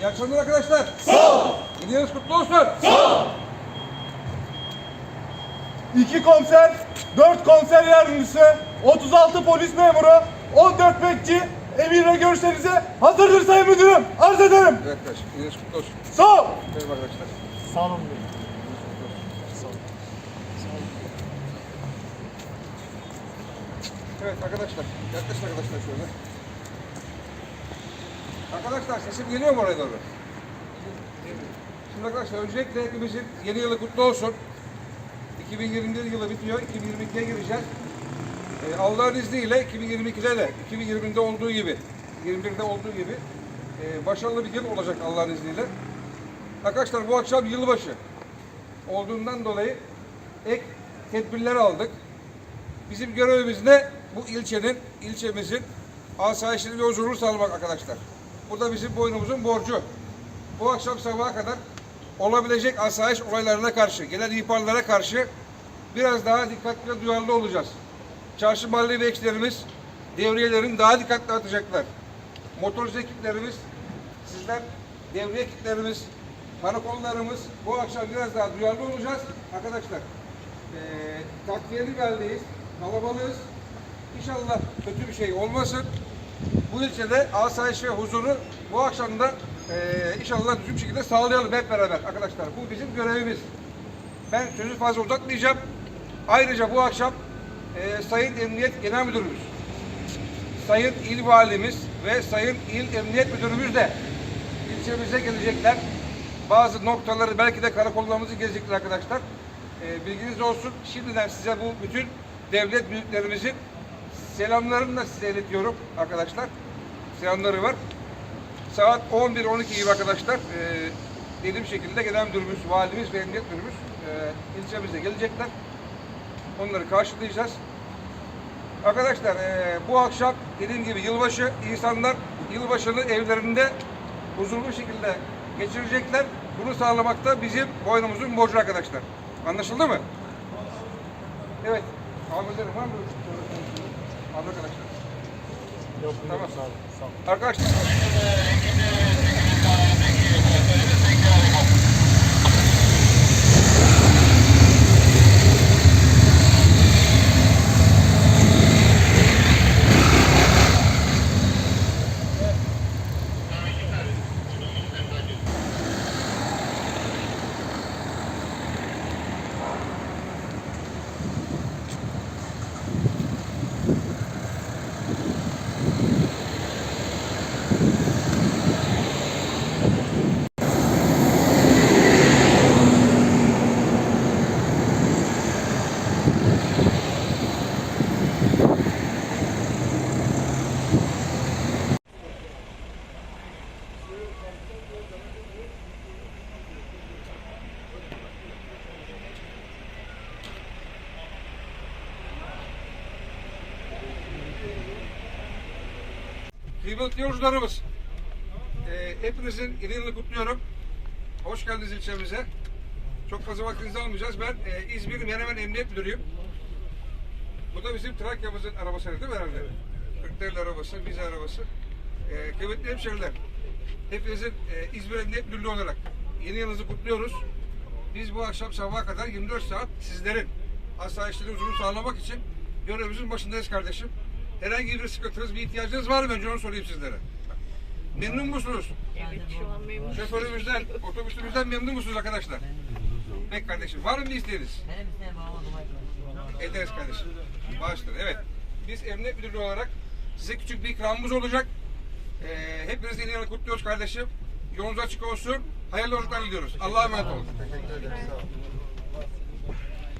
İyi akşamlar arkadaşlar. Sağ ol. Yılınız kutlu olsun. İki komiser, dört komiser yardımcısı, 36 polis memuru, 14 bekçi emirle görüşlerinize hazırdır sayın müdürüm. Arz ederim. Evet arkadaşlar. Yılınız kutlu olsun. Sağ ol. Merhaba arkadaşlar. Sağ olun. Evet arkadaşlar. Yaklaşın arkadaşlar şöyle. Arkadaşlar sesim geliyor mu oraya doğru? Şimdi arkadaşlar öncelikle hepimizin yeni yılı kutlu olsun. 2021 yılı bitiyor. 2022'ye gireceğiz. Ee, Allah'ın izniyle 2022'de de 2020'de olduğu gibi 21'de olduğu gibi e, başarılı bir yıl olacak Allah'ın izniyle. Arkadaşlar bu akşam yılbaşı olduğundan dolayı ek tedbirler aldık. Bizim görevimiz ne? Bu ilçenin, ilçemizin asayişini ve huzurunu sağlamak arkadaşlar. Bu da bizim boynumuzun borcu. Bu akşam sabaha kadar olabilecek asayiş olaylarına karşı, gelen ihbarlara karşı biraz daha dikkatli ve duyarlı olacağız. Çarşı mahalle bekçilerimiz devriyelerin daha dikkatli atacaklar. Motorcu ekiplerimiz, sizler devriye ekiplerimiz, karakollarımız bu akşam biraz daha duyarlı olacağız. Arkadaşlar eee takviyeli haldeyiz, kalabalığız. İnşallah kötü bir şey olmasın. Bu ilçede asayiş ve huzuru bu akşam da eee inşallah düzgün şekilde sağlayalım hep beraber arkadaşlar. Bu bizim görevimiz. Ben sözü fazla uzatmayacağım. Ayrıca bu akşam eee Sayın Emniyet Genel Müdürümüz, Sayın İl Valimiz ve Sayın İl Emniyet Müdürümüz de ilçemize gelecekler. Bazı noktaları belki de karakollarımızı gezecekler arkadaşlar. Ee, bilginiz olsun. Şimdiden size bu bütün devlet büyüklerimizin selamlarını da size iletiyorum arkadaşlar. Selamları var. Saat 11-12 gibi arkadaşlar e, dediğim şekilde genel müdürümüz, valimiz ve emniyet müdürümüz e, ilçemize gelecekler. Onları karşılayacağız. Arkadaşlar eee, bu akşam dediğim gibi yılbaşı insanlar yılbaşını evlerinde huzurlu şekilde geçirecekler. Bunu sağlamakta bizim boynumuzun borcu arkadaşlar. Anlaşıldı mı? Evet. Amirlerim var mı? Abi arkadaşlar. Tamam. Arkadaşlar. Kıymetli yolcularımız, eee, hepinizin yeni yılını kutluyorum. Hoş geldiniz ilçemize. Çok fazla vaktinizi almayacağız. Ben eee, İzmir Menemen Emniyet Müdürüyüm. Bu da bizim Trakya'mızın arabası değil mi herhalde? Türklerin arabası, vize arabası. Eee kıymetli hemşehriler, hepinizin eee, İzmir Emniyet Müdürlüğü olarak yeni yılınızı kutluyoruz. Biz bu akşam sabaha kadar 24 saat sizlerin asayişleri huzurunu sağlamak için görevimizin başındayız kardeşim. Herhangi bir sıkıntınız, bir ihtiyacınız var mı? Önce onu sorayım sizlere. Memnun musunuz? Evet şu an memnun. Şoförümüzden, otobüsümüzden memnun musunuz arkadaşlar? Peki kardeşim. Var mı bir isteğiniz? Ederiz kardeşim. Bağışlayın. Evet. Biz emniyet müdürlüğü olarak size küçük bir ikramımız olacak. Ee, hepiniz yeni yılı kutluyoruz kardeşim. Yolunuz açık olsun. Hayırlı yolculuklar diliyoruz. Allah'a emanet olun.